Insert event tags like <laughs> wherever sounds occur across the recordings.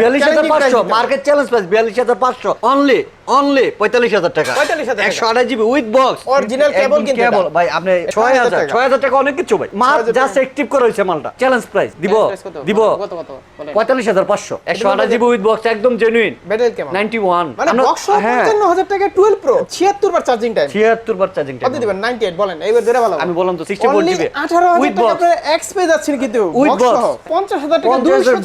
বিয়াল্লিশ হাজার পাঁচশো মার্কেট চ্যালেঞ্জ প্রাইস বিয়াল্লিশ হাজার পাঁচশো। অনলি অনলি পঁয়তাল্লিশ হাজার টাকা। 45,000 টাকা। একশো আঠাশ GB with box Original cable কিন্তু কেবল ভাই আপনি ছয় হাজার ছয় হাজার টাকা। অনেক কিছু ভাই। মাল জাস্ট অ্যাক্টিভ করে হয়েছে মালটা। চ্যালেঞ্জ প্রাইস দিব দিব। কত, কত? বলেন। পঁয়তাল্লিশ হাজার পাঁচশো। একশো এটা জিবি উইথ বক্স একদম জেনুইন ব্যাটারি কেমন? নাইনটি ওয়ান মানে বক্স পঞ্চান্ন হাজার টাকা টুয়েলভ প্রো ছিয়াত্তর বার চার্জিং টাইম ছিয়াত্তর বার চার্জিং কত দিবেন? নাইনটি এইট বলেন। এইবার ধরে ভালো। আমি বললাম তো 64 জিবি আঠারো হাজার উইথ টাকা বক্স আপনার এক্স পেয়ে যাচ্ছেন কিন্তু box box। পঞ্চাশ হাজার টাকা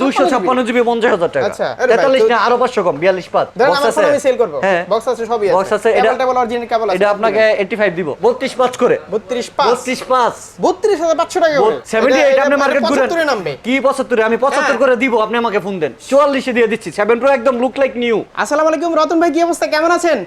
দুইশো ছাপ্পান্ন জিবি পঞ্চাশ হাজার টাকা। তেতাল্লিশ না আরও পাঁচশো কম বিয়াল্লিশ পাঁচ। বক্স আছে আমি সেল করব। হ্যাঁ। বক্স আছে সবই বক্স আছে এটা টেবল অরিজিনাল কেবল আছে? এটা আপনাকে এইটি ফাইভ দিব। বত্রিশ পাঁচ করে। বত্রিশ পাঁচ? বত্রিশ পাঁচ। বত্রিশ হাজার পাঁচশো টাকা করে। সেভেন্টি এটা- এইট এটা আপনি মার্কেট ঘুরেন। পঁচাত্তরে নামবে। কি পঁচাত্তরে? আমি পঁচাত্তর। করে দিব আপনি আমাকে ফোন দেন। চুয়াল্লিশে দিয়ে দিচ্ছি। সেভেন প্রো একদম লুক লাইক নিউ আসসালামু আলাইকুম রতন ভাই কি অবস্থা? কেমন আছেন?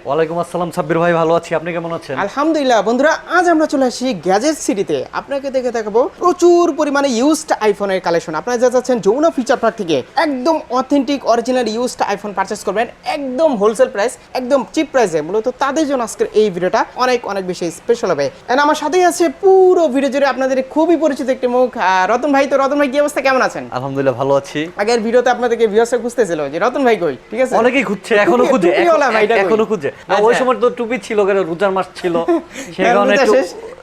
আসসালাম সাব্বির ভাই ভালো আছি। আপনি কেমন আছেন? আলহামদুলিল্লাহ বন্ধুরা আজ আমরা চলে আসি গ্যাজেট সিটিতে আপনাকে দেখে দেখাবো প্রচুর পরিমাণে ইউজড আইফোনের কালেকশন আপনারা যা যাচ্ছেন যমুনা ফিচার পার্ক থেকে একদম authentic original used iPhone purchase করবেন। একদম হোলসেল প্রাইস একদম চিপ প্রাইসে মূলত তাদের জন্য আজকের এই ভিডিওটা অনেক অনেক বেশি স্পেশাল হবে। এন্ড আমার সাথেই আছে পুরো ভিডিও জুড়ে আপনাদের খুবই পরিচিত একটি মুখ রতন ভাই। তো রতন ভাই কি অবস্থা? কেমন আছেন? আলহামদুলিল্লাহ ভালো আছি। আগের ভিডিওতে আপনাদেরকে ভিউয়ার্সরা খুঁজতেছিল যে রতন ভাই কই? ঠিক আছে? অনেকেই খুঁজছে এখনও খুঁজে এখন- খুঁজে। ওই আচ্ছা। সময় তো টুপি ছিল কেন রোজার মাস ছিল। <laughs> সে হ্যাঁ, কারণে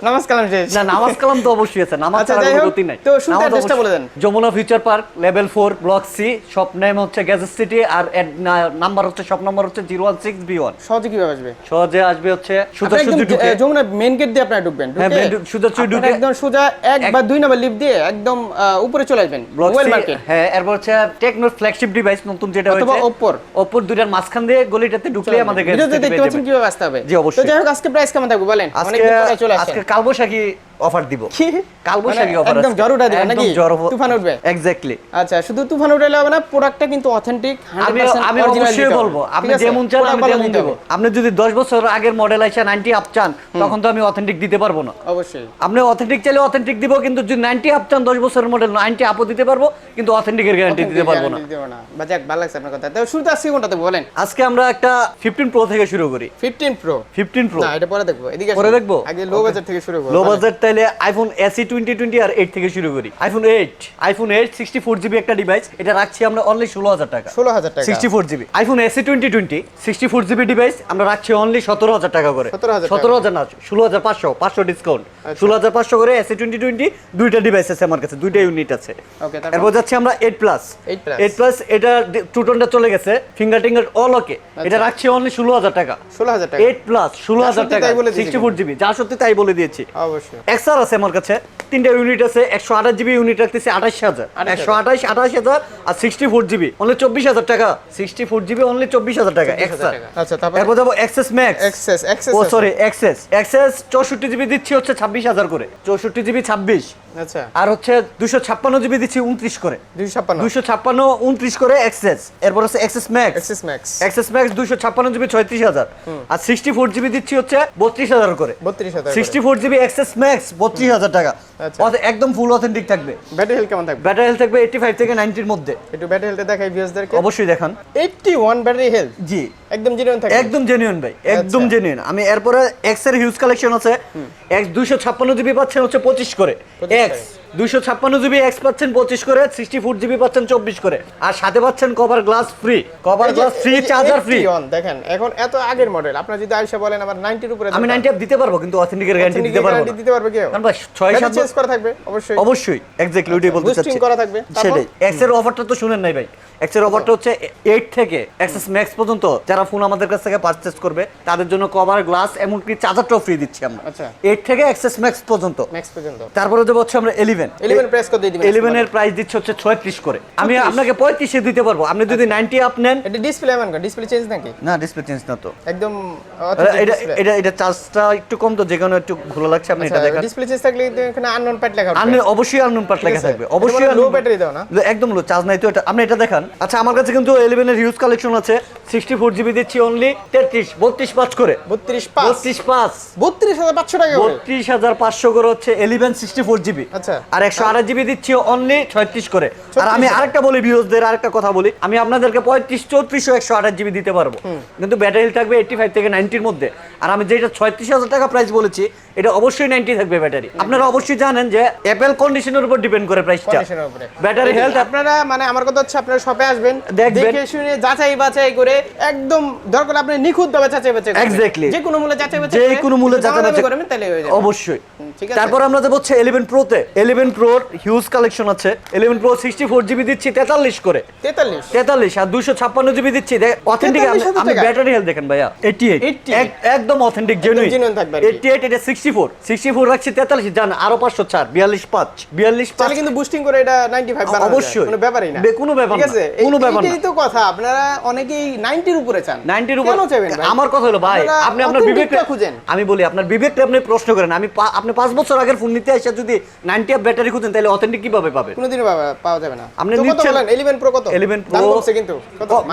নামাজ কালাম শেষ? না নামাজ কালাম তো অবশ্যই আছে। নামাজ ছাড়া কোনো গতি নাই। তো শুরুতে অ্যাড্রেসটা বলে দেন। Jamuna future park level four block C shop name হচ্ছে গ্যাজেট সিটি আর নাম্বার হচ্ছে শপ নাম্বার হচ্ছে zero one six B one সহজে কীভাবে আসবে? সহজে আসবে হচ্ছে ঢুকে। যমুনা মেন গেট দিয়ে আপনারা ঢুকবেন হ্যাঁ, main- ঢুকে- একদম সোজা এক বা দুই নাম্বার লিফট দিয়ে একদম উপরে চলে আসবেন মোবাইল মার্কেট হ্যাঁ এরপর হচ্ছে টেকনোর ফ্ল্যাগশিপ ডিভাইস নতুন যেটা অথবা হয়েছে। ওপ্পোর। ওপ্পোর দুইটার মাঝখান দিয়ে গলিটাতে ঢুকলে আমাদের ভিডিওতে দেখতে পাচ্ছেন কীভাবে আসতে হবে। জি, অবশ্যই। তো যাই হোক আজকে প্রাইস কেমন থাকবে বলেন? চলে আজকে কালবৈশাখী অফার দিব। কি? কালবৈশাখী মানে অফার একদম জ্বর উঠা দিবেন নাকি? তুফান উঠবে? এক্স্যাক্টলি আচ্ছা শুধু তুফান উঠালে হবে না প্রোডাক্টটা কিন্তু অথেন্টিক আমি আমি অবশ্যই বলব আপনি যেমন চান আমি তেমন দেবো। আপনি যদি দশ বছর আগের মডেল আইসা নাইনটি আপ চান তখন তো আমি অথেন্টিক দিতে পারব না। অবশ্যই। আপনি অথেন্টিক চাইলে অথেন্টিক দিব কিন্তু যদি নাইনটি আপ চান দশ বছরের মডেল নাইনটি আপও দিতে পারব কিন্তু অথেন্টিকের গ্যারান্টি দিতে পারব না। দিতে পারব না। বা যাক ভালো লাগছে আপনার কথা। তো শুরুতে আজকে কোনটাতে বলেন। আজকে আমরা একটা ফিফটিন প্রো থেকে শুরু করি। 15 প্রো ফিফটিন প্রো না এটা পরে দেখব। এদিকে পরে। দেখব? আগে লো বাজেট থেকে শুরু করব। লো বাজেট তাইলে আইফোন এসি টোয়েন্টি টোয়েন্টি আর এইট থেকে শুরু করি। IPhone eight iPhone eight sixty four GB একটা ডিভাইস এটা রাখছি আমরা অনলি ষোলো হাজার টাকা। 16000 টাকা। Sixty four GB iPhone SE twenty twenty sixty four GB device আমরা রাখছি অনলি সতেরো হাজার টাকা করে। সতেরো হাজার না ষোলো হাজার পাঁচশো পাঁচশো ডিসকাউন্ট ষোলো হাজার পাঁচশো করে এসি টোয়েন্টি টোয়েন্টি দুইটা ডিভাইস আছে আমার কাছে দুইটা ইউনিট আছে। তারপর? এরপর যাচ্ছি আমরা এইট প্লাস 8 এইট প্লাস এটা টুটনটা চলে গেছে ফিঙ্গার টিঙ্গার অল ওকে আচ্ছা। এটা রাখছি অনলি ষোলো হাজার টাকা। 16000 টাকা। এইট প্লাস ষোলো হাজার টাকা সিক্সটি ফোর জিবি যা সত্যি তাই বলে দিয়েছি। অবশ্যই। এক্সআর আছে আমার কাছে। তিনটা ইউনিট আছে একশো আঠাশ জিবি ইউনিট রাখতেছি আঠাশ হাজার। 28,000 একশো আঠাশ আঠাশ হাজার আর সিক্সটি ফোর জিবি অনলি চব্বিশ হাজার টাকা। সিক্সটি ফোর জিবি অনলি চব্বিশ হাজার টাকা 24,000 এক্সআর আচ্ছা তারপর? এরপর যাব এক্সেস ম্যাক্স এক্সেস এক্সেস ও সরি এক্সেস এক্সেস চৌষট্টি জিবি দিচ্ছি হচ্ছে ছাব্বিশ হাজার করে। চৌষট্টি জিবি ছাব্বিশ। আচ্ছা। আর হচ্ছে দুশো ছাপ্পান্ন জিবি দিচ্ছি উনত্রিশ করে। দুশো ছাপ্পান্ন। উনত্রিশ করে এক্সেস এরপর হচ্ছে XS Max XS Max XS Max দুশো ছাপ্পান্ন জিবি ছয়ত্রিশ হাজার। আর সিক্সটি ফোর জিবি দিচ্ছি হচ্ছে বত্রিশ হাজার করে। 32000 sixty four GB XS Max বত্রিশ হাজার টাকা। আচ্ছা। একদম ফুল অথেন্টিক থাকবে। ব্যাটারি হেলথ কেমন থাকবে? ব্যাটারি হেলথ থাকবে এইটি ফাইভ থেকে নাইনটির মধ্যে। একটু ব্যাটারি হেলথ দেখাই ভিউয়ার্সদেরকে অবশ্যই দেখান। 81 ব্যাটারি হেলথ জি। একদম জেনুইন থাকে একদম জেনুইন ভাই একদম আচ্ছা। জেনুইন আমি এরপরে এক্সের হিউজ কালেকশন আছে। এক্স দুইশো ছাপ্পান্ন জিবি পাচ্ছেন হচ্ছে পঁচিশ করে। এক্স দুইশো ছাপ্পান্ন জিবি এক্স পাচ্ছেন পঁচিশ করে সিক্সটি ফোর জিবি পাচ্ছেন চব্বিশ করে। আর সাথে পাচ্ছেন cover glass free cover glass free charger free দেখেন এখন এত আগের মডেল আপনারা যদি আইসা বলেন 90 এর উপরে আমি নাইনটি দিতে পারব কিন্তু অথেন্টিকের গ্যারান্টি দিতে পারব দিতে পারবে কেউ? কারণ ছয় সাত চেঞ্জ করা থাকবে অবশ্যই। অবশ্যই এক্স্যাক্টলি ওইটাই বলতে চাচ্ছি। করা থাকবে। সেটাই এক্সের অফারটা তো শুনেন নাই ভাই। এক্সের অফারটা হচ্ছে 8 থেকে এক্সেস ম্যাক্স পর্যন্ত যারা ফোন আমাদের কাছ থেকে পারচেজ করবে তাদের জন্য কভার গ্লাস এমনকি চার্জারটাও ফ্রি দিচ্ছি আমরা। আচ্ছা। 8 থেকে এক্সেস ম্যাক্স পর্যন্ত। ম্যাক্স পর্যন্ত। তারপরে দেবো হচ্ছে আমরা 11 11 প্রেস করে দিয়ে দিবেন 11 এর প্রাইস দিচ্ছে হচ্ছে 36 করে। আমি আপনাকে 35 এ দিতে পারব। আপনি যদি 90 আপ নেন। এটা ডিসপ্লে এমন ডিসপ্লে চেঞ্জ নাকি? না ডিসপ্লে চেঞ্জ না তো। একদম এটা এটা এটা চার্জটা একটু কম তো যে কারণে একটু ঘোলা লাগছে আপনি এটা দেখান। ডিসপ্লে চেঞ্জ থাকলে এখানে আননোন প্যাড লেখা আপনি অবশ্যই আননোন পার্ট লেখা থাকবে। অবশ্যই unknown- battery দাও না? একদম লো চার্জ নাই তো এটা। আপনি এটা দেখান। আচ্ছা আমার কাছে কিন্তু 11 এর হিউজ কালেকশন আছে। 64 জিবি দিচ্ছি অনলি 33 32 পাঁচ করে। 32 পাঁচ। 32 পাঁচ। 32500 টাকা করে। বত্রিশ হাজার পাঁচশো করে হচ্ছে এলিভেন সিক্সটি ফোর জিবি আচ্ছা। আর একশো আঠাশ জিবি দিচ্ছি অনলি ছয়ত্রিশ করে। আর আমি আরেকটা বলি ভিউজদের আরেকটা কথা বলি। আমি আপনাদেরকে পঁয়ত্রিশ চৌত্রিশ একশো আঠাশ জিবি দিতে পারব। কিন্তু ব্যাটারি থাকবে এইটি ফাইভ থেকে নাইনটির মধ্যে। আর আমি যেটা ছয়ত্রিশ হাজার টাকা প্রাইস বলেছি এটা অবশ্যই নাইনটি থাকবে ব্যাটারি আপনারা অবশ্যই জানেন যে অ্যাপেল কন্ডিশনের উপর ডিপেন্ড করে প্রাইসটা ব্যাটারি হেলথ আপনারা মানে আমার কথা হচ্ছে আপনারা শপে আসবেন। দেখে শুনে যাচাই বাছাই করে একদম দরকার আপনি নিখুঁত ভাবে যাচাই বাছাই। Exactly. যে কোনো মূল্যে যাচাই বাছাই যে কোনো মূল্যে যাচাই বাছাই- করবেন তাহলে হয়ে যাবে। অবশ্যই। ঠিক আছে। তারপর আমরা যাব হচ্ছে ইলেভেন প্রোতে ইলেভেন প্রোর হিউজ কালেকশন আছে। Eleven pro sixty four GB দিচ্ছি তেতাল্লিশ করে। 43 তেতাল্লিশ আর দুশো ছাপ্পান্ন জিবি দিচ্ছি। অথেন্টিক আমি ব্যাটারি হেলথ দেখেন ভাইয়া। এইটি এইট 88 একদম অথেন্টিক জেনুইন থাকবে কি। এইটি এইট এটা সিক্সটি ফোর সিক্সটি ফোর রাখছি তেতাল্লিশ। জান আরও পাঁচশো ছাড় বিয়াল্লিশ পাঁচ। বিয়াল্লিশ পাঁচ। তাহলে কিন্তু বুস্টিং করে এটা 95 বানানো অবশ্যই। কোনো ব্যাপারই না। কোনো ব্যাপার ঠিক আছে? কোনো ব্যাপার না। এইটাই তো কথা। আপনারা অনেকেই 90 এর উপরে চান। 90 এর উপর কেন চাইবেন ভাই? আমার কথা হলো ভাই আপনি আপনার বিবেকটা খুঁজেন। আমি বলি আপনার বিবেকটা আপনি প্রশ্ন করেন। আমি আপনি পাঁচ বছর আগের ফোন নিতে এসে যদি নাইনটি আপ ব্যাটারি খুঁজেন তাহলে অথেন্টিক কীভাবে পাবেন? কোনোদিনও পাওয়া- পাওয়া যাবে না। আপনি নিচ্ছেন- 11 প্রো কত? 11 দাম Pro কমছে কিন্তু।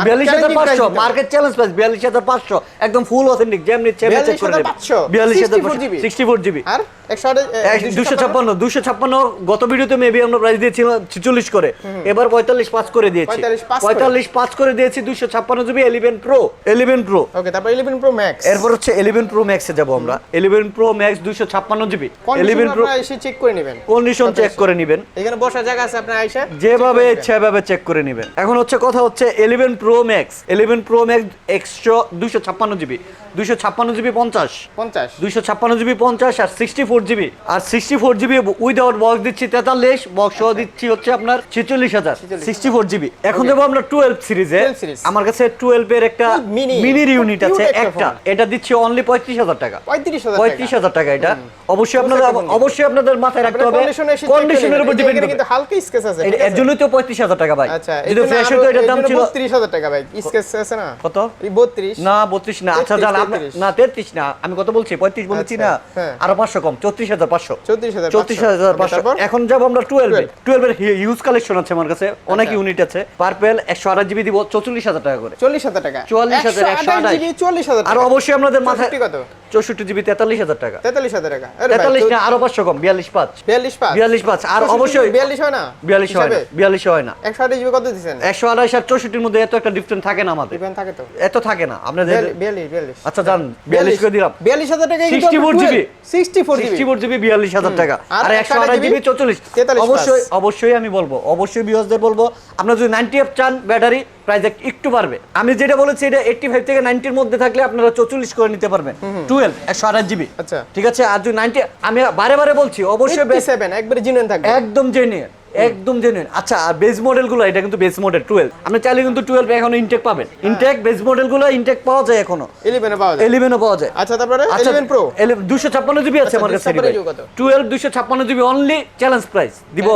বিয়াল্লিশ হাজার পাঁচশো। মার্কেট চ্যালেঞ্জ প্রাইস বিয়াল্লিশ হাজার পাঁচশো একদম ফুল অথেন্টিক যেমনি চেক করে 42,500 বিয়াল্লিশ হাজার সিক্সটি ফোর জিবি আর 128 দুশো ছাপ্পান্ন দুশো ছাপ্পান্ন গত ভিডিওতে মেবি আমরা প্রাইস দিয়েছিলাম ছিচল্লিশ করে। এবার পঁয়তাল্লিশ পাঁচ করে দিয়েছি। 45 পাঁচ করে। পঁয়তাল্লিশ পাঁচ করে দিয়েছি দুশো ছাপ্পান্ন GB eleven pro eleven pro okay তারপর 11 প্রো ম্যাক্স এরপর হচ্ছে ইলেভেন প্রো ম্যাক্সে যাব আমরা। ইলেভেন প্রো ম্যাক্স দুশো ছাপ্পান্ন জিবি ইলেভেন প্রো এসে চেক করে নেবেন। কন্ডিশন চেক করে নেবেন। এখানে বসার জায়গা আছে আপনার আইসা যেভাবে ইচ্ছা সেভাবে চেক করে নেবেন। এখন হচ্ছে কথা হচ্ছে eleven pro max eleven pro max একশো দুশো ছাপ্পান্ন জিবি। দুশো ছাপ্পান্ন জিবি পঞ্চাশ। 50 দুইশো ছাপ্পান্ন জিবি পঞ্চাশ আর সিক্সটি ফোর জিবি। আর sixty four GB without box দিচ্ছি তেতাল্লিশ বক্স সহ দিচ্ছি হচ্ছে আপনার ছেচল্লিশ হাজার। Sixty four GB. এখন দেবো আমরা টুয়েলভ সিরিজে আমার কাছে টুয়েলভ এর একটা মিনির ইউনিট আছে একটা এটা দিচ্ছি অনলি পঁয়ত্রিশ হাজার টাকা। 35000 পঁয়ত্রিশ হাজার টাকা এটা। অবশ্যই phone অবশ্যই আপনাদের মাথায় রাখতে হবে কন্ডিশনের উপর ডিপেন্ড কিন্তু হালকা স্কেচ আছে এর আছে? জন্যই তো পঁয়ত্রিশ হাজার টাকা ভাই। আচ্ছা যদি ফ্রেশ হতো এটার দাম ছিল 32000 টাকা ভাই স্কেচ আছে না? কত? 32 না বত্রিশ না আচ্ছা জান আপনার 33 না আমি কত বলছি? পঁয়ত্রিশ বলেছি আচ্ছা, না হ্যাঁ। আরও পাঁচশো কম চৌত্রিশ হাজার পাঁচশো। 34500 চৌত্রিশ হাজার পাঁচশো। এখন যাব আমরা টুয়েলভে 12 টুয়েলভের হিউজ কালেকশন আছে আমার কাছে অনেক আচ্ছা। ইউনিট আছে। পার্পেল একশো আঠাশ জিবি দিব চৌচল্লিশ হাজার টাকা করে। 40000 টাকা। 44,000, 128 জিবি 40000 আর অবশ্যই আপনাদের মাথায় 64 কত? চৌষট্টি জিবি তেতাল্লিশ হাজার টাকা। 43000 টাকা। তেতাল্লিশ না আরও পাঁচশো কম বিয়াল্লিশ পাঁচ। 42 পাঁচ। বিয়াল্লিশ পাঁচ আর অবশ্যই 42 হয় না? বিয়াল্লিশ হয় না বিয়াল্লিশ হয় না। 128 জিবি কত দিবেন একশো আঠাশ আর চৌষট্টির মধ্যে এত একটা ডিফারেন্ট থাকে না আমাদের। থাকে তো। এত থাকে না আপনাদের 42 42 আচ্ছা জান বিয়াল্লিশ করে দিলাম। 42000 টাকা 64 GB. 64 GB. Sixty four GB বিয়াল্লিশ হাজার টাকা। আর আর একশো আঠাশ জিবি চৌচল্লিশ। অবশ্যই অবশ্যই আমি বলব অবশ্যই বিহসদের বলব। আপনার যদি নাইনটি এফ চান ব্যাটারি প্রাইস একটু বাড়বে। আমি যেটা বলেছি এটা এইটটি ফাইভ থেকে নাইনটির মধ্যে থাকলে আপনারা চৌচল্লিশ করে নিতে পারবেন। টুয়েলভ একশো আঠাশ জিবি আচ্ছা। ঠিক আছে? আর যদি নাইনটি আমি বারে বারে বলছি অবশ্যই বে- 87 একবারে জিনুইন থাকবে। একদম জেনুইন একদম জেনুইন আচ্ছা আর বেস মডেলগুলো এটা কিন্তু বেস মডেল টুয়েলভ আপনি চাইলে কিন্তু টুয়েলভ এখনও ইনটেক পাবেন। ইনটেক বেস মডেলগুলো ইনটেক পাওয়া যায় এখনও। 11 এ পাওয়া যায়। ইলেভেনও পাওয়া যায়। আচ্ছা তারপরে? 11 প্রো দুশো ছাপ্পান্ন জিবি আছে আমার কাছে 256 টুয়েলভ দুশো ছাপ্পান্ন জিবি অনলি চ্যালেঞ্জ প্রাইস দিব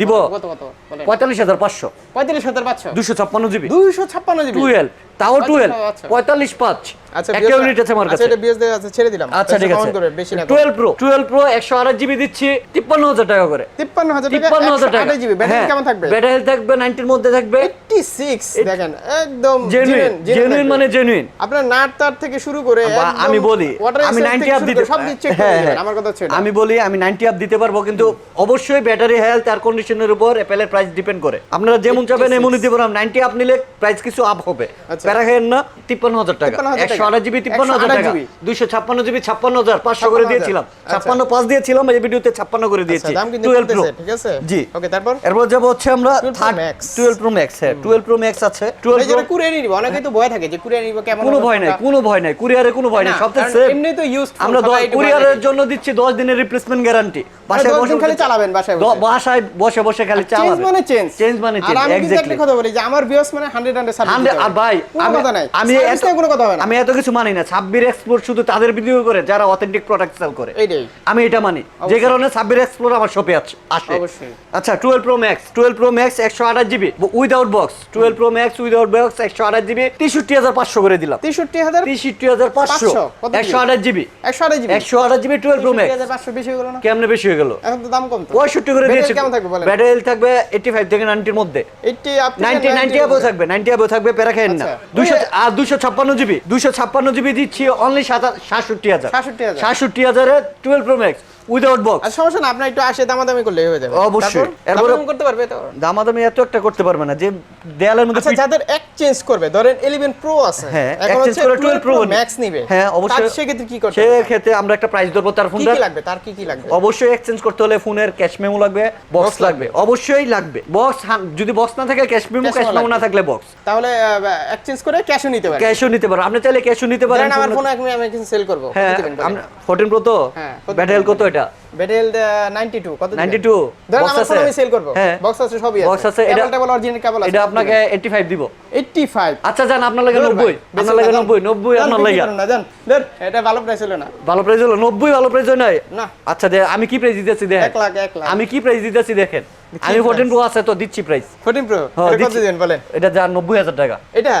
দিব কত কত বলেন। পঁয়তাল্লিশ হাজার পাঁচশো। 45500 দুশো ছাপ্পান্ন জিবি। 256 জিবি? টুয়েলভ তাও টুয়েলভ। পঁয়তাল্লিশ পাঁচ। আচ্ছা একটা ইউনিট আছে আমার আচ্ছা এটা বিএস দেয়া আছে ছেড়ে দিলাম। আচ্ছা ঠিক আছে। বেশি না টুয়েলভ প্রো টুয়েলভ প্রো একশো আঠাশ জিবি দিচ্ছি তিপ্পান্ন হাজার টাকা করে। 53000 টাকা তিপ্পান্ন হাজার টাকা। 128 জিবি ব্যাটারি কেমন থাকবে? ব্যাটারি থাকবে নাইনটির মধ্যে থাকবে। 86 দেখেন একদম জেনুইন জেনুইন মানে জেনুইন আপনার নাট তার থেকে শুরু করে আমি বলি আমি resistance 90 আপ দিতে সব কিছু চেক করে দিবেন। আমার কথা হচ্ছে আমি বলি আমি 90 আপ দিতে পারব কিন্তু অবশ্যই ব্যাটারি হেলথ আর কন্ডিশনের উপর অ্যাপেলের প্রাইস ডিপেন্ড করে। আপনারা যেমন চাবেন এমনই পারবেন 90 আপ নিলে প্রাইস কিছু আপ হবে। আচ্ছা। প্যারা না 53000 টাকা। 53,000 টাকা। 128 জিবি 53000 টাকা। 128 256 জিবি 56000 500 করে দিয়েছিলাম। 56 পাঁচ দিয়েছিলাম এই ভিডিওতে 56 করে দিয়েছি। দাম কিন্তু 12 প্রো ঠিক আছে? জি। ওকে তারপর? এরপর যাব হচ্ছে আমরা 12 Pro third Max। 12 pro max হ্যাঁ 12 প্রো ম্যাক্স আছে। 12 প্রো কুরিয়ার নিব অনেকেই তো ভয় থাকে যে কুরিয়ার নিব কেমন কোনো ভয় নাই কোনো ভয় নাই কুরিয়ারে কোনো ভয় নাই সবচেয়ে সেফ এমনি তো ইউজ আমরা কুরিয়ারের জন্য দিচ্ছি 10 দিনের রিপ্লেসমেন্ট গ্যারান্টি বাসায় বসে খালি চালাবেন বাসায় বসে। বাসায় বসে বসে খালি চেঞ্জ মানে চেঞ্জ চেঞ্জ মানে চেঞ্জ আমি কিন্তু একটা এক্স্যাক্টলি কথা বলি যে আমার বিয়স মানে 100 100 সার্ভিস আর ভাই কোনো আমি কোনো কথা হবে না। আমি এত কিছু মানি না। সাব্বির এক্সপ্লোর শুধু তাদের ভিডিও করে যারা অথেন্টিক প্রোডাক্ট সেল করে। আমি এটা মানি। যে কারণে সাব্বির এক্সপ্লোর আমার শপে আসে। আচ্ছা twelve pro max twelve pro max একশো আঠাশ GB without box twelve pro max without box একশো আঠাশ জিবি তেষট্টি হাজার পাঁচশো করে দিলাম। 63000 তেষট্টি হাজার পাঁচশো। 500, কত দিবি? একশো আঠাশ জিবি 128 জিবি একশো আঠাশ জিবি টুয়েলভ প্রো ম্যাক্স 500 বেশি হয়ে গেল না? কেমনে বেশি হয়ে গেল? এখন তো দাম কম তো। পঁয়ষট্টি করে দিয়েছি কেমন থাকবে বলেন? ব্যাটারি থাকবে এইটি ফাইভ থেকে নাইনটির মধ্যে। 80 আপ থেকে নাইনটি 90 নাইনটি থাকবে নাইনটি আবও থাকবে প্যারা খাইন না। আচ্ছা। দুশো আর দুশো ছাপ্পান্ন জিবি দুশো ছাপ্পান্ন জিবি দিচ্ছি অনলি সাতষট্টি হাজার। 67,000 সাতষট্টি হাজারে twelve pro max without box আর সমস্যা না আপনার একটু আসে দামাদামি করলে হয়ে যাবে। অবশ্যই। এরপরে- করতে পারবে তো? দামাদামি এত একটা করতে পারবে না যে দেয়ালের মধ্যে আচ্ছা যাদের এক্সচেঞ্জ করবে ধরেন 11 প্রো আছে। হ্যাঁ এখন exchange হচ্ছে করে 12 12 প্রো ম্যাক্স নিবে। হ্যাঁ অবশ্যই কি করতে আমরা একটা প্রাইস ধরবো তার ফোনটা কি লাগবে? তার কি কি লাগবে? অবশ্যই এক্সচেঞ্জ করতে হলে ফোনের ক্যাশ মেমো লাগবে বক্স লাগবে। অবশ্যই লাগবে। বক্স যদি বক্স না থাকে ক্যাশ মেমো ক্যাশ মেমো না থাকলে বক্স তাহলে এক্সচেঞ্জ করে ক্যাশও নিতে পারেন। ক্যাশও নিতে পারো। আপনি চাইলে ক্যাশও নিতে পারেন। আমার ফোনে- আমি আমি সেল করব। হ্যাঁ আমরা 14 প্রো তো? হ্যাঁ, কত কত এটা বেডেল 92 কত 92 ধরেন বক্স আমার ফোন আমি সেল করব। হ্যাঁ। বক্স আছে সবই আছে। বক্স আছে এটা টেবল অরিজিনাল কেবল আছে। এটা আপনাকে 85 দিব। 85 আচ্ছা জান আপনার লাগে 90 আপনার লাগে 90 90 আপনার লাগে। না জান ধর এটা ভালো প্রাইস হলো না। ভালো প্রাইস হলো 90 ভালো প্রাইস নয় না। আচ্ছা যে আমি কি প্রাইস দিতেছি দেখেন? 1 লাখ 1 লাখ। আমি কি প্রাইস দিতেছি দেখেন? আমি price? 14 প্রো আছে তো দিচ্ছি প্রাইস 14 প্রো হ্যাঁ, কত। দিবেন বলেন? এটা যা 90000 টাকা। এটা?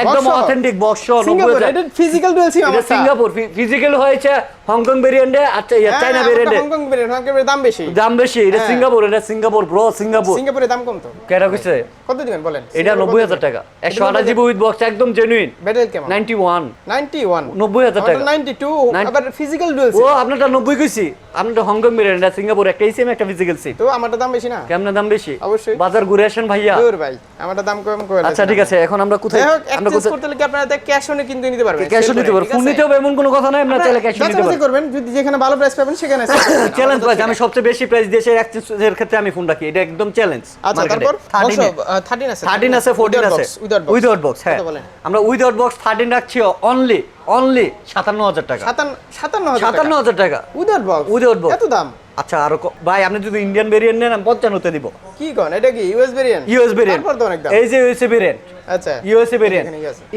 একদম? অথেন্টিক বক্স সিঙ্গাপুর 90000 এটা physical dual SIM Singapore physical হয়েছে হংকং ভেরিয়েন্টে আচ্ছা চায়না ভেরিয়েন্টে হংকং ভেরিয়েন্ট দাম বেশি? দাম বেশি এটা হ্যাঁ। সিঙ্গাপুর এটা সিঙ্গাপুর ব্রো সিঙ্গাপুর। সিঙ্গাপুরে দাম কম তো। কেটা কইছে কত দিবেন বলেন? এটা 90000 টাকা। 128 জিবি উইথ বক্স একদম জেনুইন ব্যাটারি কেমন? 91 91 90000 টাকা। 92 আবার ফিজিক্যাল ডুয়াল ও আপনারটা 90 কইছি। আপনারটা হংকং ভেরিয়েন্ট এটা সিঙ্গাপুর একটা সিম একটা ফিজিক্যাল সিম তো আমারটা দাম বেশি না? কেমন দাম বেশি? অবশ্যই। বাজার ঘুরে আসেন ভাইয়া। দূর ভাই আমারটা দাম কম করে আচ্ছা ঠিক আছে এখন আমরা কোথায় আমরা কোথায় করতে কি আপনারা ক্যাশ অনে কিন্তু নিতে পারবেন? ক্যাশও নিতে পারব। ফোন নিতে হবে এমন কোনো কথা নাই আমরা চাইলে ক্যাশও নিতে পারব। করবেন যদি যেখানে ভালো প্রাইস পাবেন সেখানে চ্যালেঞ্জ প্রাইস আমি সবচেয়ে বেশি প্রাইস দিয়েছি এক্সচেঞ্জের ক্ষেত্রে আমি ফোন রাখি এটা একদম চ্যালেঞ্জ আচ্ছা তারপর? 13 আছে 13 আছে 14 আছে। উইদাউট বক্স উইদাউট বক্স হ্যাঁ। আমরা উইদাউট বক্স 13 রাখছি অনলি অনলি 57000 টাকা। 57 57000 57000 টাকা? Without box Without box। এত দাম? আচ্ছা আর ভাই আপনি যদি ইন্ডিয়ান ভেরিয়েন্ট নেন আমি 95 তে দিব। কি কোন? এটা কি ইউএস ভেরিয়েন্ট ইউএস ভেরিয়েন্ট তারপর তো অনেক দাম। এই যে ইউএসএ ভেরিয়েন্ট আচ্ছা। USA variant?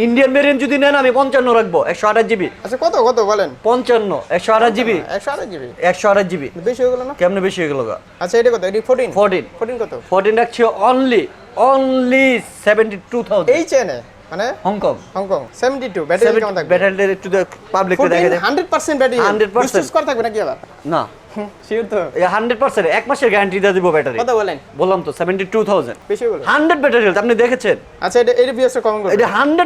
ইন্ডিয়ান ভেরিয়েন্ট যদি নেন আমি 55 রাখব 128 জিবি আচ্ছা কত কত বলেন? 55 128 জিবি 128 জিবি 128 জিবি বেশি হয়ে গেল না? কেমনে বেশি হয়ে গেল গা? আচ্ছা এটা কত? এটি 14 14 14 কত? 14 রাখছি অনলি অনলি 72000 এই চেনে মানে? হংকং হংকং 72 ব্যাটারি কেমন থাকবে? ব্যাটারি একটু পাবলিককে দেখা যায় 100% ব্যাটারি 100% ইউজ করা থাকবে নাকি আবার? না। <laughs> শিওর তো। এক মাসের গ্যারান্টি দিয়ে দিব ব্যাটারি কত বলেন? বললাম তো সেভেন্টি টু থাউজেন্ড বেশি গেল হান্ড্রেড ব্যাটারি হেলথ আপনি দেখেছেন? আচ্ছা এটা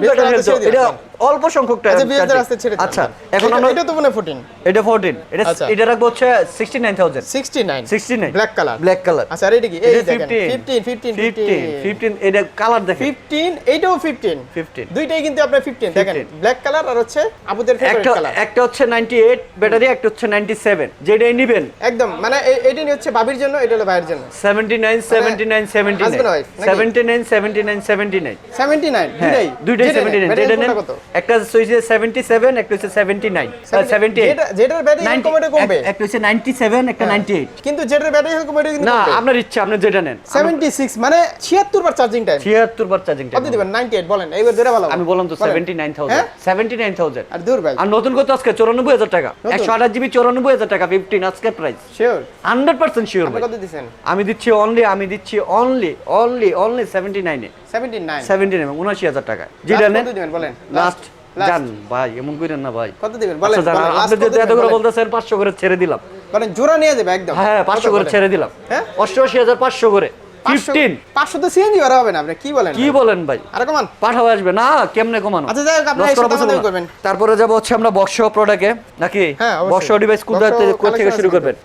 ব্যাটারি হেলথ এটা অল্প সংখ্যক আচ্ছা আচ্ছা এখন আমরা এটা তো মনে 14 এটা ফোরটিন এটা আচ্ছা। এটা রাখব হচ্ছে sixty nine thousand 69 black colour black colour আচ্ছা আর এটা কি? এই দেখেন 15 15 ফিফটিন 15 এটা কালার দেখেন। 15 এইটাও 15 15 দুইটাই কিন্তু আপনার 15 দেখেন ব্ল্যাক কালার আর হচ্ছে আপুদের ফেভারিট কালার একটা হচ্ছে নাইনটি এইট ব্যাটারি একটা হচ্ছে নাইনটি সেভেন যেটাই নিবেন। একদম মানে এটা হচ্ছে বাবির জন্য এটা হলো ভাইয়ের জন্য। Seventy nine seventy nine seventy nine husband wife নাকি? Seventy nine seventy nine seventy nine 79 হ্যাঁ, দুইটাই। কত? একটা হচ্ছে সেভেন্টি সেভেন একটা হচ্ছে সেভেন্টি নাইন সেভেন্টি এইট যেটা- যেটার ব্যাটারি কমে কমবে। একটা হচ্ছে নাইনটি সেভেন একটা নাইনটি এইট কিন্তু যেটার ব্যাটারি কমে কিন্তু না আপনার ইচ্ছা আপনি যেটা নেন। 76 মানে 76 বার চার্জিং টাইম ছিয়াত্তর বার চার্জিং কত দিবেন 98 বলেন এইবার ধরে ভালো আমি বললাম তো বলেন। সেভেন্টি নাইন হ্যাঁ? আর দূর ভাই। আর নতুন কত আজকে? চৌরানব্বই হাজার টাকা। নতুন? একশো আঠাশ জিবি চৌরানব্বই হাজার টাকা ফিফটিন আজকের price sure hundred percent sure আপনি কত দিবেন আমি দিচ্ছি অনলি আমি দিচ্ছি অনলি অনলি অনলি সেভেন্টি নাইনে 79 সেভেন্টি নাইন উনআশি হাজার টাকা Last যেটা নেন। কত দিবেন বলেন? লাস্ট। জান ভাই এমন করেন না ভাই। কত দিবেন? বলেন আচ্ছা, আপনি যদি এত করে বলতেছেন পাঁচশো করে ছেড়ে দিলাম। মানে জোড়া নিয়ে যাবে একদম। হ্যাঁ পাঁচশো কত করে ছেড়ে দিলাম। হ্যাঁ? অষ্টআশি হাজার পাঁচশো করে। 500 500 তো সিএনজি ভাড়া হবে না আপনি কি বলেন? কি বলেন ভাই? আর কমান পাঠাও আসবে না কেমনে কমানো আচ্ছা, যাই হোক, এসে। করবেন। তারপরে যাব হচ্ছে আমরা বক্স প্রোডাক্টে নাকি? বক্স ডিভাইস কোথা থেকে শুরু করবেন।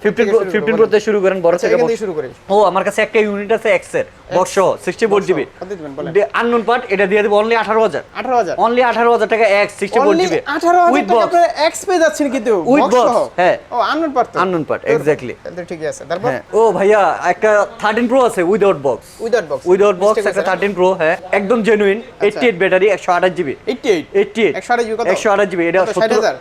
থেকে শুরু করেন বড় আচ্ছা, থেকে শুরু। ও আমার কাছে একটা ইউনিট আছে এক্সের বক্স সিক্সটি ফোর জিবি কত দিবেন বলেন। আননোন পার্ট এটা দিয়ে দেবো অনলি আঠারো হাজার। 18000 অনলি আঠারো হাজার টাকা X sixty four only GB 18000 with টাকা আপনি এক্স পেয়ে যাচ্ছেন কিন্তু With box box, হ্যাঁ। ও unknown part unknown part exactly তাহলে আছে। তারপর হ্যাঁ। ও ভাইয়া একটা থার্টিন প্রো আছে without box without box without box একটা থার্টিন প্রো হ্যাঁ। একদম জেনুইন আচ্ছা। এইটটি এইট ব্যাটারি একশো আঠাশ জিবি 88 এইটটি এইট 128 জিবি কত? একশো আঠাশ জিবি এটা কত, সত্তর 60,000?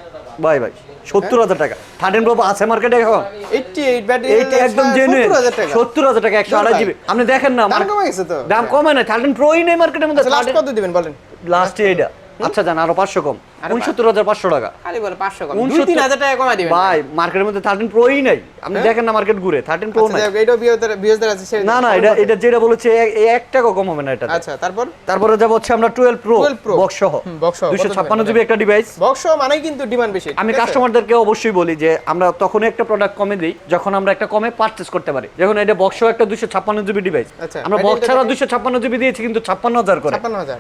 ভাই ভাই সত্তর হাজার টাকা। থার্টিন প্রো আছে মার্কেটে এখন? 88 একদম জেনুইন 70000 সত্তর হাজার টাকা। একশো ভাই। জিবি আপনি দেখেন না দাম কমে গেছে তো। দাম কমে না থার্টিন প্রোই নেই মার্কেটের মধ্যে। লাস্ট কত দিবেন বলেন। লাস্ট এইটা। আচ্ছা জান আরও পাঁচশো কম। উনসত্তর হাজার পাঁচশো টাকা। খালি বলে 500 কম। 69 2 3000 টাকা কমায় দিবেন। ভাই মার্কেটের মধ্যে থার্টিন প্রোই নাই। আপনি? দেখেন না মার্কেট ঘুরে। থার্টিন প্রো নাই। যাই হোক, এটাও বিয়েদের বিয়েদের আছে না না এটা এটা যেটা বলেছে এ- এ এক টাকা কম হবে না এটা আচ্ছা তারপর? তারপরে যাব হচ্ছে আমরা টুয়েলভ প্রো বক্স সহ হুম, box সহ। কত দুশো ছাপ্পান্ন জিবি একটা ডিভাইস বক্স মানেই কিন্তু ডিমান্ড বেশি আমি কাস্টমারদেরকে অবশ্যই বলি যে আমরা তখনই একটা প্রোডাক্ট কমে দিই যখন আমরা একটা কমে পারচেস করতে পারি। যখন এটা বক্স একটা দুশো ছাপ্পান্ন জিবি ডিভাইস আচ্ছা, আমরা বক্স ছাড়া। দুশো ছাপ্পান্ন জিবি দিয়েছি কিন্তু ছাপ্পান্ন হাজার করে।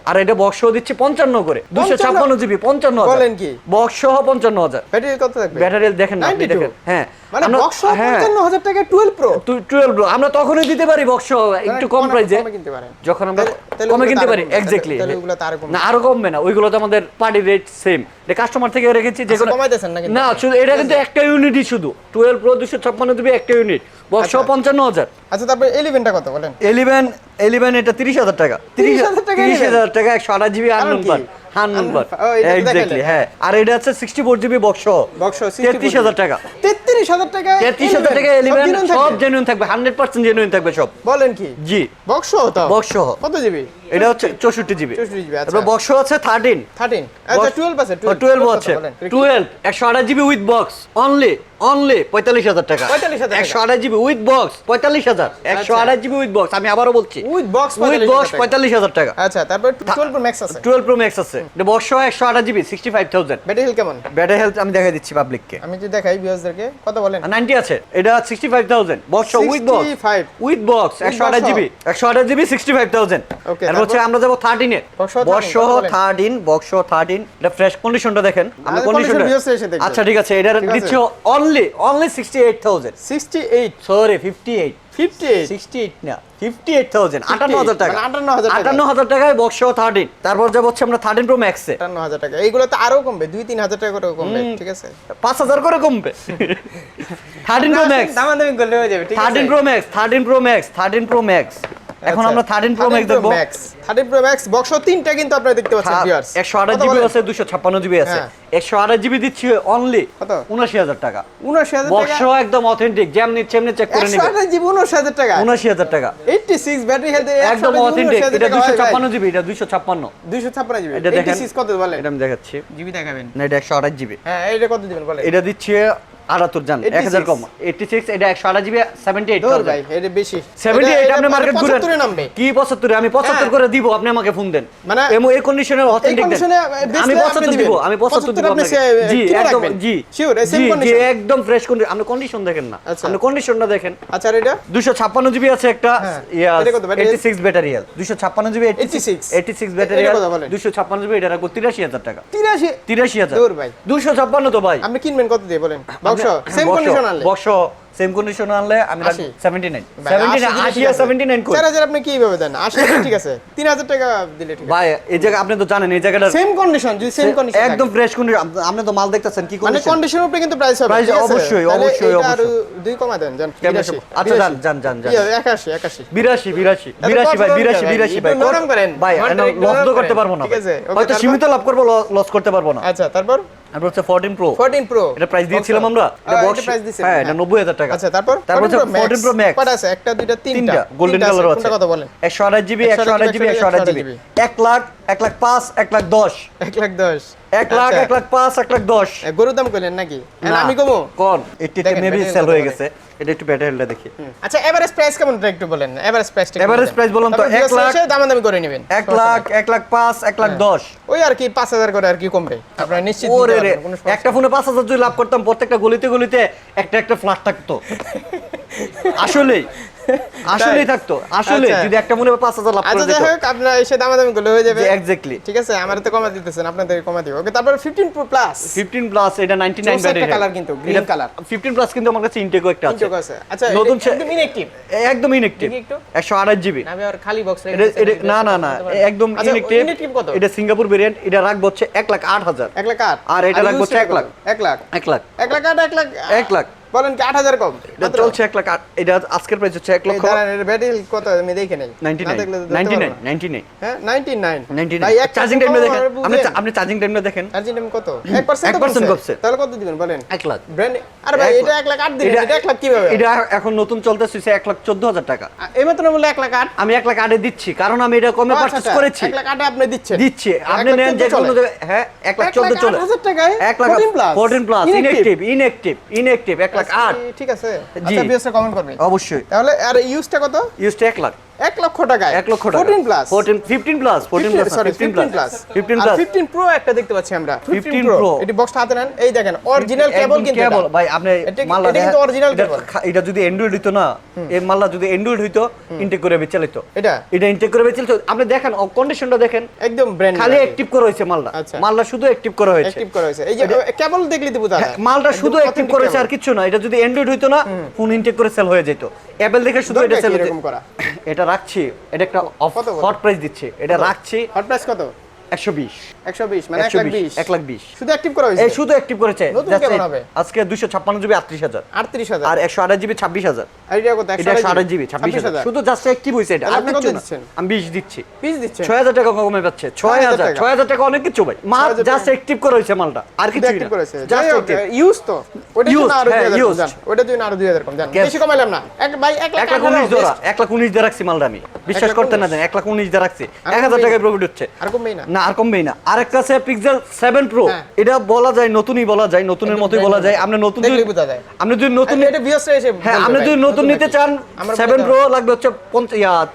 আর এটা বক্স দিচ্ছি পঞ্চান্ন করে। দুশো ছাপ্পান্ন জিবি পঞ্চান্ন পঞ্চান্ন হাজার। বলেন কি? বক্স সহ পঞ্চান্ন হাজার। ব্যাটারি কত থাকবে? ব্যাটারি দেখেন না আপনি দেখেন হ্যাঁ। মানে বক্স হ্যাঁ। 55000 টাকা 12 প্রো টুয়েলভ আমরা তখনই দিতে পারি বক্স একটু কম প্রাইসে যখন আমরা কমে কিনতে আরও পারি কমবে। এক্স্যাক্টলি। না আরও কমবে না ওইগুলো তো আমাদের পার্টি রেট সেম এটা কাস্টমার থেকে রেখেছি যে আচ্ছা, কমাইতেছেন না না শুধু এটা কিন্তু একটা ইউনিটই শুধু। টুয়েলভ প্রো দুশো ছাপ্পান্ন দিবি একটা ইউনিট বক্স আচ্ছা। পঞ্চান্ন হাজার। আচ্ছা তারপর 11টা কত বলেন? এলিভেন এলিভেন এটা তিরিশ হাজার টাকা। 30,000 টাকা তিরিশ হাজার টাকা একশো আঠাশ জিবি ও, এটা তো এক্স্যাক্টলি হ্যাঁ। আর এটা হচ্ছে sixty four GB box box তেত্রিশ হাজার টাকা। 33000 টাকা তেত্রিশ হাজার টাকা এলিভেন সব জেনুইন থাকবে? হান্ড্রেড পার্সেন্ট জেনুইন থাকবে সব। বলেন কি? জি। বক্স তো? বক্স কত জিবি? এটা হচ্ছে চৌষট্টি জিবি। 64 GB, আচ্ছা। তারপর বক্স আছে থার্টিন 13 আচ্ছা 12 আছে টুয়েলভ আছে? টুয়েলভ একশো আঠাশ GB with box only only পঁয়তাল্লিশ হাজার টাকা। 45,000 টাকা। একশো আঠাশ জিবি উইথ বক্স পঁয়তাল্লিশ হাজার। একশো আঠাশ জিবি উইথ বক্স আমি আবারও বলছি। উইথ বক্স উইথ বক্স পঁয়তাল্লিশ হাজার টাকা। আচ্ছা তারপর 12 প্রো ম্যাক্স আছে। টুয়েলভ প্রো ম্যাক্স আছে। এটা বক্স সহ একশো আঠাশ GB sixty five thousand battery health কেমন? ব্যাটারি হেলথ আমি দেখাই দিচ্ছি পাবলিককে আমি যদি দেখাই ভিউয়ার্সদেরকে কত বলেন। নাইনটি আছে। এটা sixty five thousand box with box with box একশো আঠাশ জিবি। একশো আঠাশ GB sixty five thousand Okay, হচ্ছে আমরা যাব থার্টিনের box সহ 13, বক্স সহ থার্টিন বক্স সহ থার্টিন এটা ফ্রেশ কন্ডিশনটা দেখেন। কন্ডিশনটা দেখবে। আচ্ছা ঠিক আছে এটা দিচ্ছি only only sixty eight thousand 68 sorry fifty eight 58 sixty eight না ফিফটি এইট থাউজেন্ড আটান্ন হাজার টাকা। 58,000 আটান্ন হাজার টাকায় বক্স থার্টিন তারপর যাব হচ্ছে আমরা থার্টিন প্রো ম্যাক্সে 58000 টাকা। এইগুলো তো আরও কমবে 2 3000 টাকা করে কমবে ঠিক আছে? পাঁচ হাজার করে কমবে। থার্টিন প্রো ম্যাক্স দামাদামি করলে হয়ে যাবে thirteen pro max thirteen pro max thirteen pro max এখন আমরা থার্টিন প্রো ম্যাক্স দেখব। ম্যাক্স 13 প্রো ম্যাক্স বক্স তিনটা কিন্তু আপনারা দেখতে পাচ্ছেন ভিউয়ার্স একশো আঠাশ জিবি আছে দুশো ছাপ্পান্ন জিবি আছে। হ্যাঁ। একশো আঠাশ জিবি দিচ্ছি অনলি কত? উনাশি হাজার টাকা। 79000 বক্স টাকা? একদম অথেন্টিক যেমনি চেমনি চেক করে নিবে। 128 জিবি 79000 টাকা? উনাশি হাজার টাকা। 86 ব্যাটারি হেলথ একদম অথেন্টিক এটা দুশো ছাপ্পান্ন জিবি এটা দুশো ছাপ্পান্ন। 256 জিবি এটা দেখেন। 86 কত বলেন? এটা আমি দেখাচ্ছি। জিবি দেখাবেন। না এটা একশো আঠাশ জিবি হ্যাঁ এটা কত দিবেন বলেন? এটা দিচ্ছে আটাত্তর জান এক হাজার কম। এইটটি সিক্স এটা একশো আঠাশ জিবি সেভেন্টি এইট ভাই এটা বেশি। সেভেন্টি এইট আপনি মার্কেট ঘুরেন। 75 এ নামবে। কি পঁচাত্তরে? আমি পঁচাত্তর হ্যাঁ। করে দিব আপনি আমাকে ফোন দেন। মানে- এমন এই কন্ডিশনের অথেন্টিক আমি পঁচাত্তর দিব আমি পঁচাত্তর দিব জি একদম জি। শিওর জি, একদম ফ্রেশ কন্ডিশন আপনি কন্ডিশন দেখেন না। আচ্ছা। আপনি কন্ডিশনটা দেখেন। আচ্ছা এটা? দুশো ছাপ্পান্ন জিবি আছে একটা এইটি সিক্স ব্যাটারি হেল দুশো ছাপ্পান্ন জিবি 86 এইটি সিক্স ব্যাটারি এটা হেল কত দুশো ছাপ্পান্ন জিবি এটা রাখব তিরাশি হাজার টাকা। 83 তিরাশি হাজার। ভাই। দুশো ছাপ্পান্ন তো ভাই। আপনি কিনবেন কত দিয়ে বলেন? <clears throat> বক্স সেম কন্ডিশন আনলে। বক্স সেম কন্ডিশন আনলে আমি আশি। সেভেন্টি নাইন ভাই, সেভেন্টি আশি নাইন দিলে আশি ঠিক আর আছে। সেভেন্টি নাইন আপনি কীভাবে দেন? আশি ঠিক আছে। তিন হাজার টাকা দিলে ঠিক আছে। ভাই এই জায়গা আপনি তো জানেন এই জায়গাটা সেম কন্ডিশন যদি সেম কন্ডিশন একদম ফ্রেশ কন্ডিশন আপনি তো মাল দেখতেছেন কি মানে কন্ডিশনের উপরে কিন্তু প্রাইস হবে Price ঠিক অবশ্যই, অবশ্যই, এটা দুই কমা দেন জান কেমনে বিরাশি, সব- আচ্ছা, বিরাশি। যান, যান, যান, যান। ইয়ে, একাশি একাশি। বিরাশি বিরাশি এত বিরাশি ভাই কষ্ট বিরাশি করতে বিরাশি ভাই, ভাই নরম করেন। ভাই লস নরম তো করেন। করতে পারব না ঠিক আছে, হয়তো সীমিত লাভ করব লস করতে পারব না। আচ্ছা তারপর? তারপর হচ্ছে ফোরটিন প্রো 14 প্রো এটা প্রাইস দিয়েছিলাম আমরা। এটা এটা বক্স প্রাইস দিয়েছিলাম। হ্যাঁ এটা নব্বই হাজার টাকা। আচ্ছা তারপর? তারপর হচ্ছে 14 Pro Max। Fourteen pro max কত আছে? একটা দুইটা তিনটা। গোল্ডেন কালার আছে কথা বলেন? একশো আঠাশ জিবি একশো আঠাশ জিবি একশো আঠাশ জিবি এক লাখ এক লাখ পাঁচ এক লাখ দশ। এক লাখ দশ। এক লাখ আচ্ছা। এক লাখ পাঁচ এক লাখ দশ। গরুর দাম কইলেন নাকি? আমি কমু? কোন? মেবি সেল হয়ে গেছে। এটা একটু দেখি। আচ্ছা এভারেজ প্রাইস কেমন? একটু বলেন। এভারেজ প্রাইস Average price বললাম তো, লাখ- দামাদামি করে নেবেন। এক লাখ এক লাখ পাঁচ এক লাখ দশ। ওই আর কি পাঁচ হাজার করে আর কি কমবে। আপনারা নিশ্চিত ওরে রে পারবেন, কোনো সমস্যা একটা ফোনে পাঁচ হাজার যদি লাভ করতাম প্রত্যেকটা গলিতে গলিতে একটা একটা ফ্ল্যাট থাকতো। <laughs> আসলেই। <laughs> আসলেই থাকতো আসলে আচ্ছা। যদি একটা মনে পাঁচ হাজার লাভ আচ্ছা করে যাই হোক আপনারা এসে দামাদামি করলে হয়ে যাবে। এক্স্যাক্টলি ঠিক আছে আমার তো কমা দিতেছেন আপনাদের কমা দিব। ওকে তারপর 15 প্রো প্লাস ফিফটিন প্লাস এটা নাইনটি নাইন চৌষট্টি ব্যাটারি colour কিন্তু, green colour। ফিফটিন প্লাস কিন্তু আমার কাছে ইনটেকও একটা আছে। আচ্ছা নতুন একদম ইনঅ্যাকটিভ একদম একশো আঠাশ জিবি আমি আর খালি বক্স এটা এটা না না না একদম আচ্ছা ইনএক্টিভ ইনঅ্যাকটিভ কত? এটা সিঙ্গাপুর ভেরিয়েন্ট এটা রাখব হচ্ছে এক লাখ আট হাজার। এক লাখ আট। আর এটা রাখব হচ্ছে এক লাখ। এক লাখ। এক লাখ। এক লাখ আট এক লাখ এক লাখ। বলেন কি আট হাজার কম এটা চলছে এক লাখ এটা আজকের প্রাইস হচ্ছে এক এই লক্ষ দাঁড়ান এর ব্যাটারি কত আমি দেখে নেই নাইনটি না নাইন দেখলে তো ধরতে নাইনটি পারব নাইন না। নাইনটি নাইন হ্যাঁ 99 নাইনটি ভাই চার্জিং টাকা টাইমটা দেখেন আপনি আপনি চার্জিং টাইমটা দেখেন চার্জিং টাইম কত 1% 1% কমছে। তাহলে কত দিবেন বলেন এক লাখ ব্র্যান্ড আরে ভাই এটা এক লাখ আট দিবেন এটা এক লাখ কীভাবে এটা এখন নতুন চলতেছে এক লাখ চোদ্দ হাজার টাকা এই মাত্র বললে এক লাখ আট আমি এক লাখ আটে দিচ্ছি কারণ আমি এটা কমে আচ্ছা, পারচেজ আচ্ছা, করেছি এক লাখ আটে আপনি দিচ্ছেন দিচ্ছি আপনি এক লাখ নেন যে চোদ্দ কোনো হ্যাঁ এক লাখ এক চোদ্দ লাখ চলে আট হাজার টাকায় এক lakh 14 plus, fourteen plus inactive। Inactive inactive inactive এক লাখ আট। ঠিক আছে। জি। আচ্ছা বিএসটা কমেন্ট করবে। অবশ্যই। তাহলে আর ইউজটা কত? ইউজটা এক লাখ। এক লক্ষ টাকায়। এক লক্ষ টাকা। Plus fourteen fifteen plus fourteen plus sorry plus plus fifteen plus fifteen pro একটা দেখতে পাচ্ছি আমরা। 15 ফিফটিন প্রো এটি বক্সটা হাতে নেন। এই দেখেন অরিজিনাল কেবল কিন্তু কেবল ভাই আপনি মাল্লা এটা কিন্তু অরিজিনাল কেবল এটা যদি অ্যান্ড্রয়েড হইতো না এই মাল্লা যদি অ্যান্ড্রয়েড হইতো ইনটেক করে বেচালিত। এটা। এটা ইনটেক করে বেচালিত। আপনি দেখেন কন্ডিশনটা দেখেন। একদম ব্র্যান্ড খালি অ্যাক্টিভ করা হয়েছে মালটা। আচ্ছা। মালটা শুধু অ্যাক্টিভ করা হয়েছে। অ্যাক্টিভ করা হয়েছে। এই যে কেবল দেখলি তো বোঝা হ্যাঁ, মালটা শুধু অ্যাক্টিভ করেছে আর কিছু না। এটা যদি অ্যান্ড্রয়েড হইতো না ফোন ইনটেক করে সেল হয়ে যেত। অ্যাপেল দেখে শুধু এটা সেল এরকম করা? এটা রাখছি এটা একটা কত বলো? হট প্রাইস দিচ্ছে এটা রাখছি হট প্রাইস কত? একশো বিশ। একশো বিশ মানে এক একশো লাখ বিশ বিশ। এক লাখ বিশ। শুধু অ্যাক্টিভ করা হয়েছে? এই শুধু অ্যাক্টিভ করেছে? আজকে দুইশো ছাপ্পান্ন জিবি আটত্রিশ হাজার। আটত্রিশ হাজার। আর একশো আঠাশ জিবি ছাব্বিশ হাজার। আর এটা কত? এটা একশো আঠাশ জিবি ছাব্বিশ হাজার। শুধু জাস্ট অ্যাক্টিভ হয়েছে এটা আপনি কিচ্ছু কত না। দিচ্ছেন? আমি বিশ দিচ্ছি। পিস দিচ্ছে ছয় হাজার টাকা কমে পাচ্ছে। ছয় হাজার ছয় হাজার টাকা। অনেক কিছু ভাই। মাল জাস্ট অ্যাক্টিভ করা হয়েছে মালটা। আর কিছু অ্যাক্টিভ করেছে। যাই হোক ইউজ তো। ওটা জন্য আরও 2000 কম। used। জান ওটা জন্য আরও 2000 কম। জান বেশি কমাইলাম না। এক ভাই এক লাখ এক লাখ আঠারো, উনিশ ধরা। এক লাখ উনিশ দিয়ে রাখছি মালটা আমি। বিশ্বাস করতে না জানি। এক লাখ উনিশ দিয়ে রাখছি। এক হাজার টাকায় প্রফিট হচ্ছে। আর কমবেই না। না আর কমবেই না। আর একটা আছে পিক্সেল সেভেন প্রো। এটা বলা যায় নতুনই বলা যায় নতুনের মতোই বলা যায়। আপনি নতুন যদি এটা হ্যাঁ আপনি যদি নতুন নিতে চান? সেভেন প্রো লাগবে হচ্ছে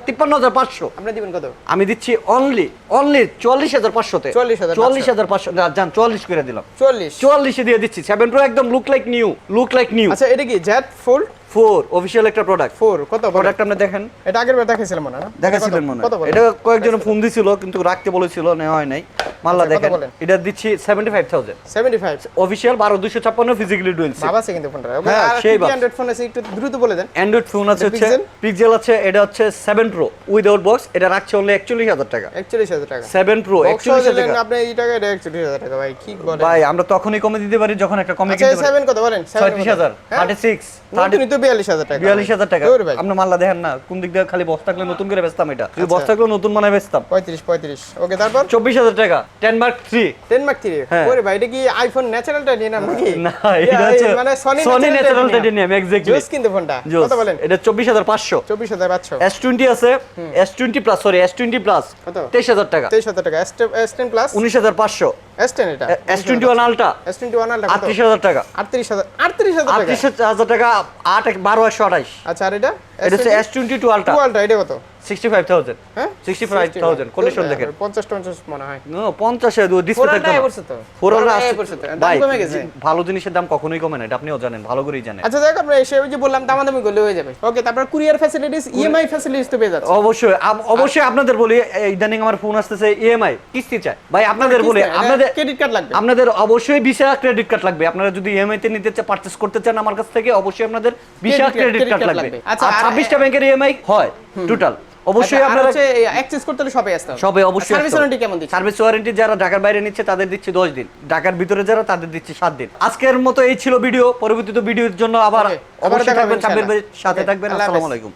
তিপ্পান্ন হাজার পাঁচশো। আপনি দিবেন কত? আমি দিচ্ছি অনলি অনলি চুয়াল্লিশ হাজার পাঁচশোতে। 44,500 চুয়াল্লিশ হাজার পাঁচশো না যান চুয়াল্লিশ করে দিলাম। 40 চুয়াল্লিশে দিয়ে দিচ্ছি। সেভেন প্রো একদম look like new look like new আচ্ছা এটা কি জ্যাট ফোল্ড ফোর অফিসিয়াল একটা প্রোডাক্ট ফোর কত প্রোডাক্ট আপনি দেখেন। এটা আগের বার দেখাইছিলেন মনে না? দেখাইছিলেন মনে এটা কয়েকজন ফোন দিছিল কিন্তু রাখতে বলেছিল নেওয়া হয় নাই। মাল্লা আচ্ছা, দেখেন এটা দিচ্ছি 75000 75 অফিসিয়াল 12256 ফিজিক্যালি ডুয়াল সিম বাবা কিন্তু ফোনটা। হ্যাঁ সেই অ্যান্ড্রয়েড ফোন আছে একটু দ্রুত বলে দেন। অ্যান্ড্রয়েড ফোন আছে হচ্ছে পিক্সেল আছে এটা হচ্ছে 7 প্রো উইদাউট বক্স এটা রাখছে অনলি 41000 টাকা। 41000 টাকা। 7 প্রো 41000 টাকা। আপনি এই টাকা এটা 41000 টাকা ভাই কি বলেন? ভাই আমরা তখনই কমে দিতে পারি যখন একটা কমে আচ্ছা, দিতে পারি। 7 কত বলেন? 37000 36 30 বিয়াল্লিশ হাজার এটা যদি বস্তা থাকলে নতুন মানে টাকা ten mark S twenty sorry S twenty তেইশ হাজার টাকা। তেইশ হাজার টাকা। এস টেন প্লাস উনিশ হাজার পাঁচশো। S ten S twenty one ultra S twenty one আটত্রিশ হাজার আটত্রিশ হাজার আটত্রিশ হাজার টাকা আট বারো একশো আঠাইশ আচ্ছা আর এটা? এটা হচ্ছে এস টোয়েন্টি টু এটা কত? সিক্সটি ফাইভ থাউজেন্ড হ্যাঁ? সিক্সটি ফাইভ থাউজেন্ড কন্ডিশন দেখেন। পঞ্চাশ টঞ্চাশ মনে হয়। No, পঞ্চাশে ডিসপ্লে থাকবে। পড়ছে তো। পড়ছে তো। দাম কমে গেছে। ভালো জিনিসের দাম কখনোই কমে না এটা আপনিও জানেন ভালো করেই জানেন। আচ্ছা দেখ আমরা এসে ওই যে বললাম দামাদামি করলে হয়ে যাবে। ওকে তারপর কুরিয়ার ফ্যাসিলিটিস ইএমআই ফ্যাসিলিটিস তো পেয়ে যাচ্ছে। অবশ্যই অবশ্যই আপনাদের বলি ইদানিং আমার ফোন আসতেছে ইএমআই কিস্তি চাই। ভাই আপনাদের বলি আপনাদের ক্রেডিট কার্ড লাগবে। আপনাদের অবশ্যই ভিসা ক্রেডিট কার্ড লাগবে। আপনারা যদি ইএমআই তে নিতে চান পারচেজ করতে চান আমার কাছ থেকে অবশ্যই আপনাদের ভিসা ক্রেডিট কার্ড লাগবে। আচ্ছা, আর- ছাব্বিশটা ব্যাংকের ইএমআই হয় টোটাল অবশ্যই আচ্ছা, আপনারা হচ্ছে এক্সচেঞ্জ করতে হলে সবাই আসতে হবে। সবে অবশ্যই সার্ভিস ওয়ারেন্টি কেমন দিচ্ছে? সার্ভিস ওয়ারেন্টি যারা ঢাকার বাইরে নিচ্ছে তাদের দিচ্ছি দশ দিন। ঢাকার ভিতরে যারা তাদের দিচ্ছি সাত দিন। আজকের মতো এই ছিল ভিডিও। পরবর্তীতে ভিডিওর জন্য আবার অবশ্যই থাকবেন সাথে থাকবেন। আসসালামু আলাইকুম।